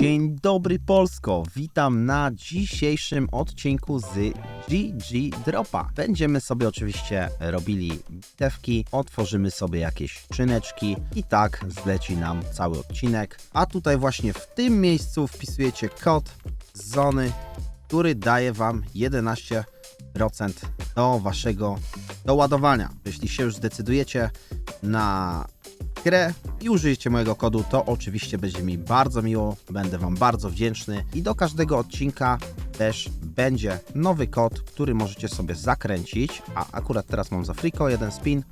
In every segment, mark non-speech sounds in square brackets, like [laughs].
Dzień dobry Polsko, witam na dzisiejszym odcinku z GG Dropa. Będziemy sobie oczywiście robili bitewki, otworzymy sobie jakieś skrzyneczki i tak zleci nam cały odcinek. A tutaj właśnie w tym miejscu wpisujecie kod zony, który daje Wam 11% do Waszego doładowania. Jeśli się już zdecydujecie na grę i użyjecie mojego kodu, to oczywiście będzie mi bardzo miło, będę Wam bardzo wdzięczny i do każdego odcinka też będzie nowy kod, który możecie sobie zakręcić, a akurat teraz mam za friko jeden spin,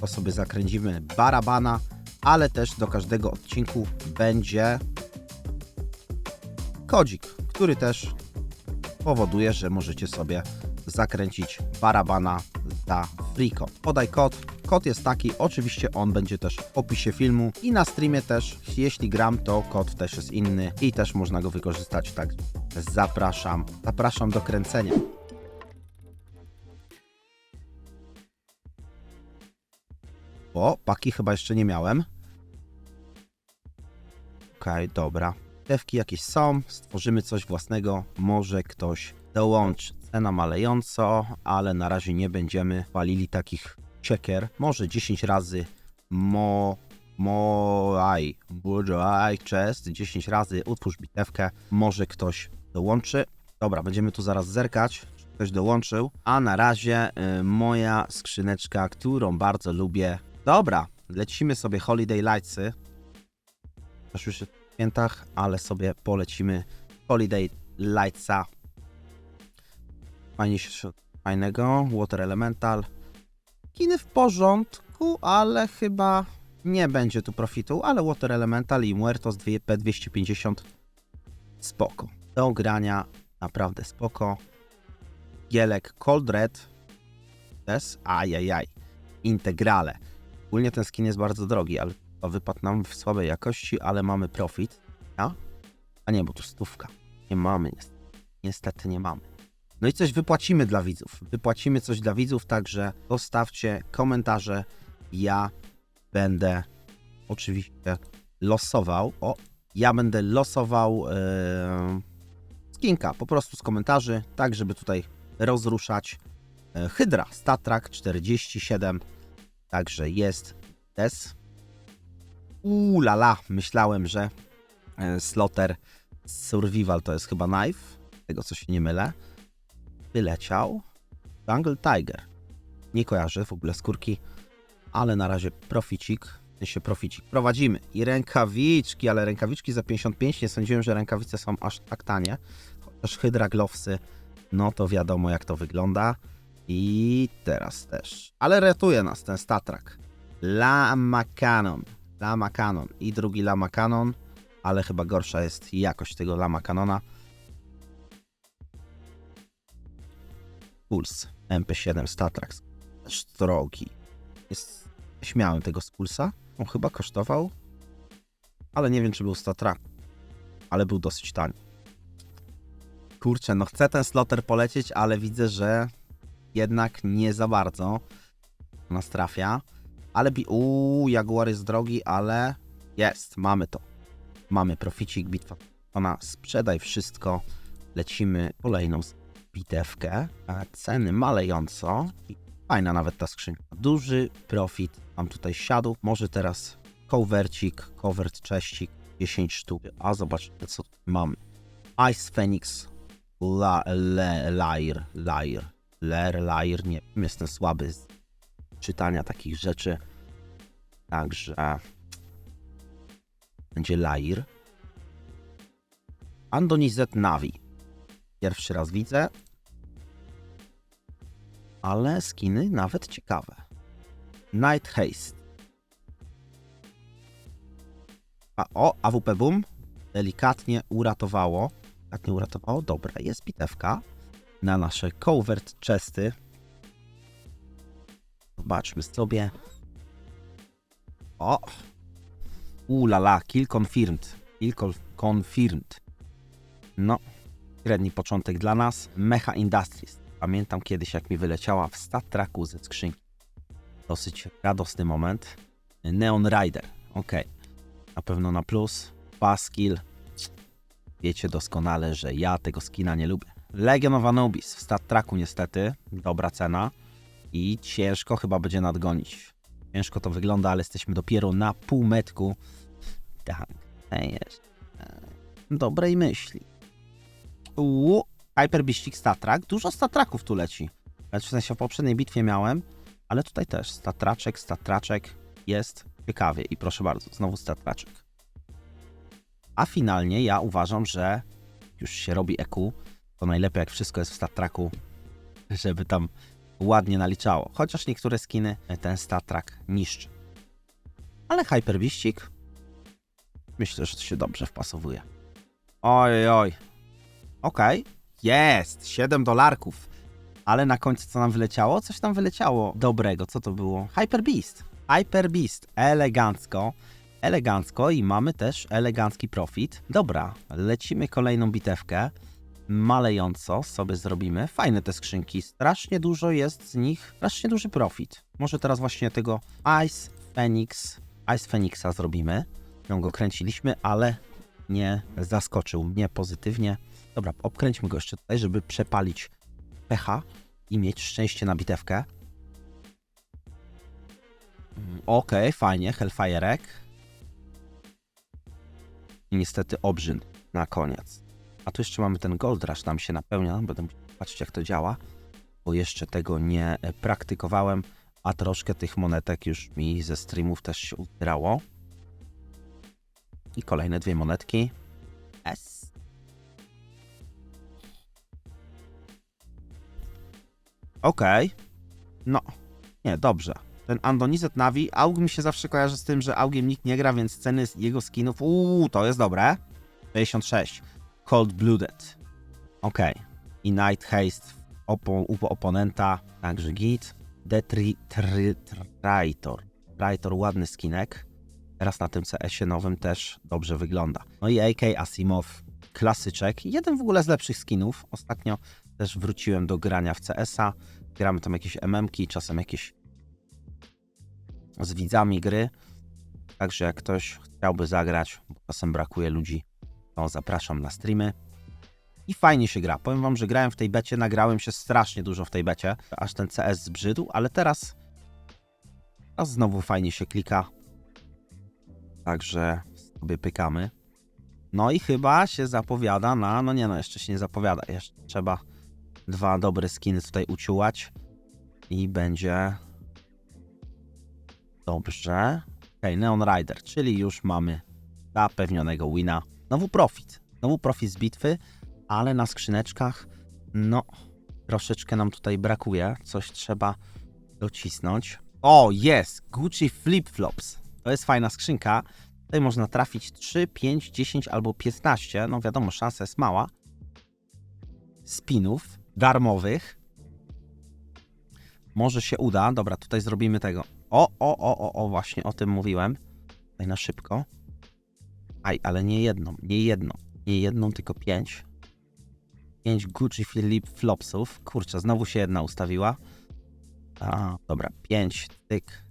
to sobie zakręcimy barabana, ale też do każdego odcinku będzie kodzik, który też powoduje, że możecie sobie zakręcić barabana za friko. Podaj kod. Kod jest taki, oczywiście on będzie też w opisie filmu i na streamie też, jeśli gram, to kod też jest inny i też można go wykorzystać, tak zapraszam, zapraszam do kręcenia. O, paki chyba jeszcze nie miałem. Okej, dobra. Dewki jakieś są, stworzymy coś własnego, może ktoś dołączy. Cena malejąco, ale na razie nie będziemy walili takich ciekier. Może 10 razy mo... Moaj, Bujoaj, chest, 10 razy utwórz bitewkę, może ktoś dołączy. Dobra, będziemy tu zaraz zerkać, czy ktoś dołączył. A na razie y, moja skrzyneczka, którą bardzo lubię. Dobra, lecimy sobie Holiday Lightsy. Też już w świętach, ale sobie polecimy Holiday Lightsa. Fajnie się fajnego, Water Elemental. Kiny w porządku, ale chyba nie będzie tu profitu, ale Water Elemental i Muertos 2 P250 spoko. Do grania naprawdę spoko. Gielek Cold Red też, ajajaj, integrale. Ogólnie ten skin jest bardzo drogi, ale wypadł nam w słabej jakości, ale mamy profit. Ja? A nie, bo tu stówka. Nie mamy, niestety. Niestety nie mamy. No i coś wypłacimy dla widzów. Wypłacimy coś dla widzów, także zostawcie komentarze. Ja będę oczywiście losował. O, ja będę losował e, skinka po prostu z komentarzy, tak żeby tutaj rozruszać. E, Hydra Statrak 47. Także jest des. Uuu la la, myślałem, że e, Slotter Survival to jest chyba knife. Tego co się nie mylę wyleciał. Jungle Tiger. Nie kojarzę w ogóle skórki, ale na razie proficik. W proficik. Prowadzimy. I rękawiczki, ale rękawiczki za 55. Nie sądziłem, że rękawice są aż tak tanie. Chociaż Hydra Glowsy, no to wiadomo jak to wygląda. I teraz też. Ale ratuje nas ten statrak. Lama Cannon. Lama Cannon. I drugi Lama Cannon. Ale chyba gorsza jest jakość tego Lama Canona. Puls MP7 Statrax. Drogi. Jest... Śmiałem tego z Pulsa. On chyba kosztował, ale nie wiem, czy był Statrak. Ale był dosyć tani. Kurczę, no chcę ten slotter polecieć, ale widzę, że jednak nie za bardzo nas trafia. Ale bi... Uuu, Jaguar jest drogi, ale jest, mamy to. Mamy proficik, bitwa. Ona sprzedaj wszystko. Lecimy kolejną bitewkę. Ceny malejąco. Fajna nawet ta skrzynka. Duży profit mam tutaj siadł. Może teraz covercik, covert cześcik, 10 sztuk. A zobaczcie co mamy. Ice Phoenix, La, le, Lair, Lair, Ler, Lair, nie wiem, jestem słaby z czytania takich rzeczy. Także będzie Lair. Andonizet Navi. Pierwszy raz widzę. Ale skiny nawet ciekawe. Night Haste. A o, AWP Boom delikatnie uratowało. Tak nie uratowało? Dobra, jest bitewka na nasze covert chesty. Zobaczmy sobie. O! Ulala, kill confirmed. Kill confirmed. No, średni początek dla nas. Mecha Industries. Pamiętam kiedyś, jak mi wyleciała w stat tracku ze skrzynki. Dosyć radosny moment. Neon Rider. Ok. Na pewno na plus. Paskill. Wiecie doskonale, że ja tego skina nie lubię. Legion of Anubis w stat tracku niestety, dobra cena i ciężko chyba będzie nadgonić. Ciężko to wygląda, ale jesteśmy dopiero na półmetku. Tak, jest e, dobrej myśli. Uuu, Hyper Trek. Dużo statraków tu leci. Lecz w sensie w poprzedniej bitwie miałem, ale tutaj też statraczek, statraczek jest ciekawie i proszę bardzo, znowu statraczek. A finalnie ja uważam, że już się robi EQ, to najlepiej jak wszystko jest w statraku, [laughs] żeby tam ładnie naliczało. Chociaż niektóre skiny ten statrak niszczy. Ale Hyper myślę, że to się dobrze wpasowuje. Oj, oj. Okej, jest, 7 dolarków. Ale na końcu co nam wyleciało? Coś tam wyleciało dobrego. Co to było? Hyper Beast. Hyper Beast. Elegancko. Elegancko i mamy też elegancki profit. Dobra, lecimy kolejną bitewkę. Malejąco sobie zrobimy. Fajne te skrzynki. Strasznie dużo jest z nich. Strasznie duży profit. Może teraz właśnie tego Ice Phoenix. Ice Phoenixa zrobimy. Ją go kręciliśmy, ale nie zaskoczył mnie pozytywnie. Dobra, obkręćmy go jeszcze tutaj, żeby przepalić pecha i mieć szczęście na bitewkę. Mm, Okej, fajnie, Hellfire'ek. I niestety obrzyn na koniec. A tu jeszcze mamy ten Gold Rush, nam się napełnia. Będę musiał patrzeć jak to działa, bo jeszcze tego nie e, praktykowałem, a troszkę tych monetek już mi ze streamów też się uzbierało. I kolejne dwie monetki. S. Okej. No. Nie, dobrze. Ten Andonizet Navi, Aug mi się zawsze kojarzy z tym, że Augiem nikt nie gra, więc ceny jego skinów, uuu, to jest dobre. 66. Cold Blooded. Okej. I Night Haste opo oponenta, także git. Detri Traitor. Traitor, ładny skinek. Teraz na tym CS-ie nowym też dobrze wygląda. No i AK Asimov, klasyczek. Jeden w ogóle z lepszych skinów. Ostatnio też wróciłem do grania w CS-a. Gramy tam jakieś MM-ki, czasem jakieś z widzami gry. Także jak ktoś chciałby zagrać, bo czasem brakuje ludzi, to zapraszam na streamy. I fajnie się gra. Powiem wam, że grałem w tej becie, nagrałem się strasznie dużo w tej becie, aż ten CS zbrzydł, ale teraz, teraz znowu fajnie się klika. Także sobie pykamy. No i chyba się zapowiada na. No nie, no jeszcze się nie zapowiada. Jeszcze trzeba dwa dobre skiny tutaj uciułać. I będzie. Dobrze. Okej, Neon Rider, czyli już mamy zapewnionego wina. Znowu profit. Znowu profit z bitwy, ale na skrzyneczkach, no, troszeczkę nam tutaj brakuje. Coś trzeba docisnąć. O, jest! Gucci Flip Flops. To jest fajna skrzynka. Tutaj można trafić 3, 5, 10 albo 15. No wiadomo, szansa jest mała. Spinów darmowych. Może się uda. Dobra, tutaj zrobimy tego. O, o, o, o, o, właśnie o tym mówiłem. Tutaj na szybko. Aj, ale nie jedną, nie jedną. Nie jedną, tylko pięć. Pięć Gucci Flip Flopsów. Kurczę, znowu się jedna ustawiła. A, dobra, pięć, tyk.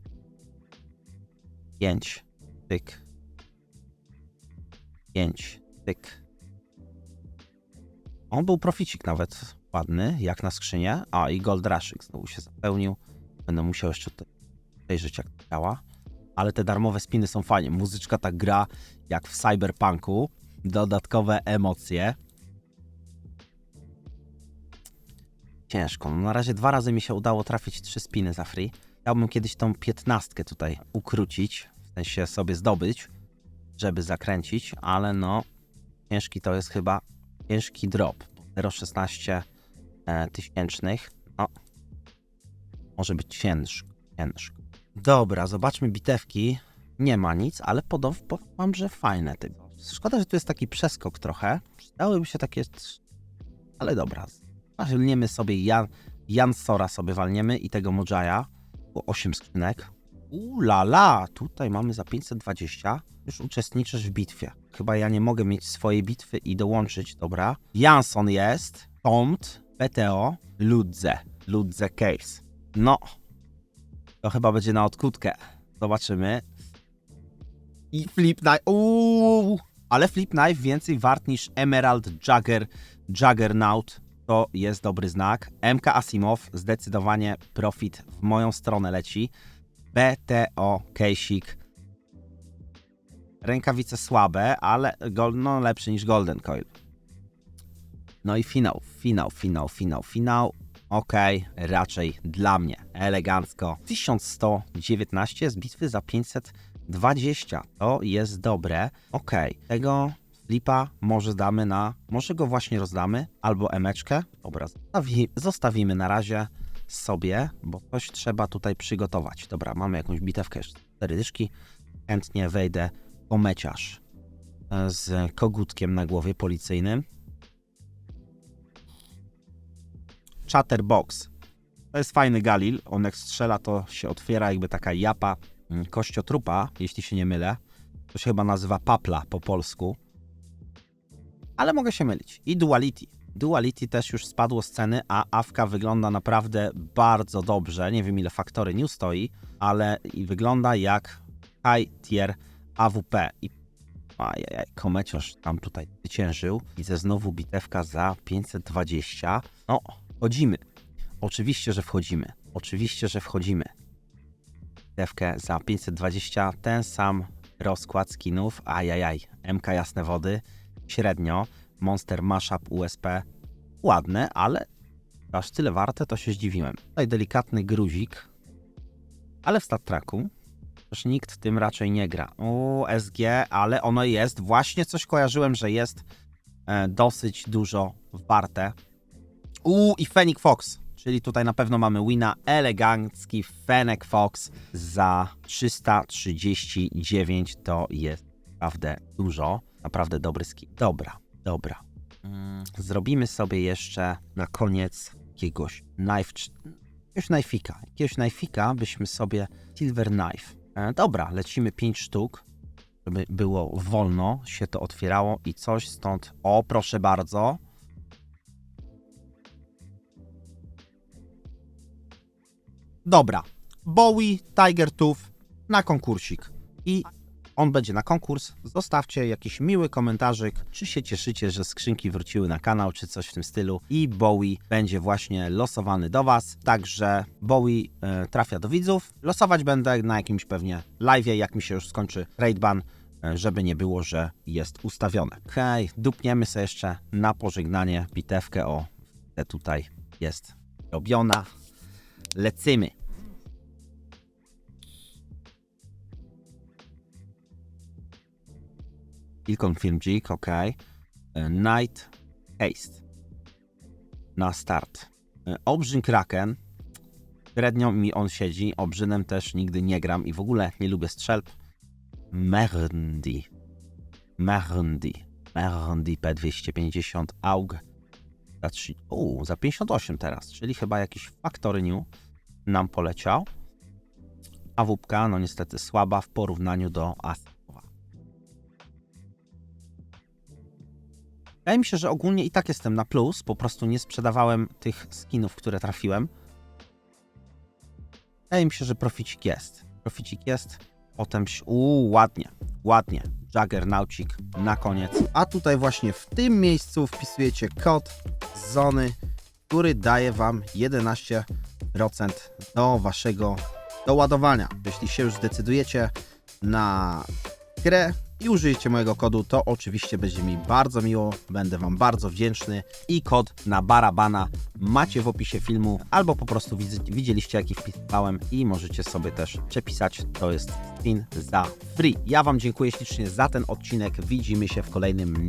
Pięć, tyk. Pięć, tyk. On był proficik nawet ładny, jak na skrzynię. A, i Gold Rushyk znowu się zapełnił. Będę musiał jeszcze przejrzeć, jak to działa. Ale te darmowe spiny są fajnie. Muzyczka tak gra, jak w Cyberpunku. Dodatkowe emocje. Ciężko. No na razie dwa razy mi się udało trafić trzy spiny za free. Chciałbym kiedyś tą piętnastkę tutaj ukrócić, w sensie sobie zdobyć, żeby zakręcić, ale no ciężki to jest chyba ciężki drop. 0,16 e, tysięcznych. No, może być ciężko, ciężko. Dobra, zobaczmy bitewki. Nie ma nic, ale podobno powiem że fajne tego. Szkoda, że tu jest taki przeskok trochę. Przydałyby się takie... Ale dobra. Walniemy sobie Jan, Jansora sobie walniemy i tego Mojaja. Było 8 skrzynek. Ula la, tutaj mamy za 520. Już uczestniczysz w bitwie. Chyba ja nie mogę mieć swojej bitwy i dołączyć, dobra. Jansson jest, Tomt, PTO, Ludze, Ludze Case. No, to chyba będzie na odkutkę. Zobaczymy. I flip na... Uuu, Ale Flip Knife więcej wart niż Emerald Jagger, Juggernaut. To jest dobry znak. MK Asimov zdecydowanie profit w moją stronę leci. BTO Keisik. Rękawice słabe, ale gold, no, lepszy niż Golden Coil. No i finał, finał, finał, finał, finał. Okej, raczej dla mnie elegancko. 1119 z bitwy za 520. To jest dobre. Okej, tego flipa może damy na. Może go właśnie rozdamy, albo emeczkę. Dobra, zostawi, zostawimy na razie sobie, bo coś trzeba tutaj przygotować. Dobra, mamy jakąś bitewkę. Cztery dyszki. Chętnie wejdę po meciarz e, z kogutkiem na głowie policyjnym. Chatterbox. To jest fajny Galil. On jak strzela, to się otwiera jakby taka japa mm, kościotrupa, jeśli się nie mylę. To się chyba nazywa papla po polsku. Ale mogę się mylić. I Duality. Duality też już spadło z ceny, a Awka wygląda naprawdę bardzo dobrze. Nie wiem ile faktory new stoi, ale i wygląda jak high tier AWP. I Ajajaj, komeciarz tam tutaj zwyciężył. Widzę znowu bitewka za 520. No, wchodzimy. Oczywiście, że wchodzimy. Oczywiście, że wchodzimy. Bitewkę za 520. Ten sam rozkład skinów. Ajajaj, MK Jasne Wody. Średnio. Monster Mashup USP. Ładne, ale aż tyle warte, to się zdziwiłem. Tutaj delikatny gruzik. Ale w stat tracku Przecież nikt tym raczej nie gra. O, SG, ale ono jest. Właśnie coś kojarzyłem, że jest e, dosyć dużo warte. U i Fennec Fox, czyli tutaj na pewno mamy wina. Elegancki Fennec Fox za 339 to jest naprawdę dużo. Naprawdę dobry skin. Dobra, dobra. Mm, Zrobimy sobie jeszcze na koniec jakiegoś knife, jakiegoś knife'ika. Jakiegoś knife'ika byśmy sobie Silver Knife. E, dobra, lecimy 5 sztuk, żeby było wolno, się to otwierało i coś stąd. O, proszę bardzo. Dobra, Bowie Tiger Tooth na konkursik. I on będzie na konkurs. Zostawcie jakiś miły komentarzyk, czy się cieszycie, że skrzynki wróciły na kanał, czy coś w tym stylu. I Bowie będzie właśnie losowany do Was. Także Bowie e, trafia do widzów. Losować będę na jakimś pewnie live, jak mi się już skończy raid ban, e, żeby nie było, że jest ustawione. Okay, dupniemy sobie jeszcze na pożegnanie bitewkę. O, tutaj jest robiona. Lecymy. Ilkon Film Geek, ok. E, Night Haste. Na start. E, Obrzyn Kraken. Średnio mi on siedzi. Obrzynem też nigdy nie gram i w ogóle nie lubię strzelb. Merndi. Merndi. Merndi P250 AUG. Za, 3, u, za 58 teraz, czyli chyba jakiś Factory New nam poleciał. AWP, no niestety słaba w porównaniu do AS. Wydaje mi się, że ogólnie i tak jestem na plus, po prostu nie sprzedawałem tych skinów, które trafiłem. Wydaje mi się, że proficik jest. Proficik jest, potem... Uuu, ładnie, ładnie. Juggernaucik na koniec. A tutaj właśnie w tym miejscu wpisujecie kod zony, który daje Wam 11% do Waszego doładowania. Jeśli się już zdecydujecie na grę i użyjecie mojego kodu, to oczywiście będzie mi bardzo miło, będę Wam bardzo wdzięczny. I kod na Barabana macie w opisie filmu albo po prostu widzieliście jaki wpisałem i możecie sobie też przepisać, to jest spin za free. Ja Wam dziękuję ślicznie za ten odcinek, widzimy się w kolejnym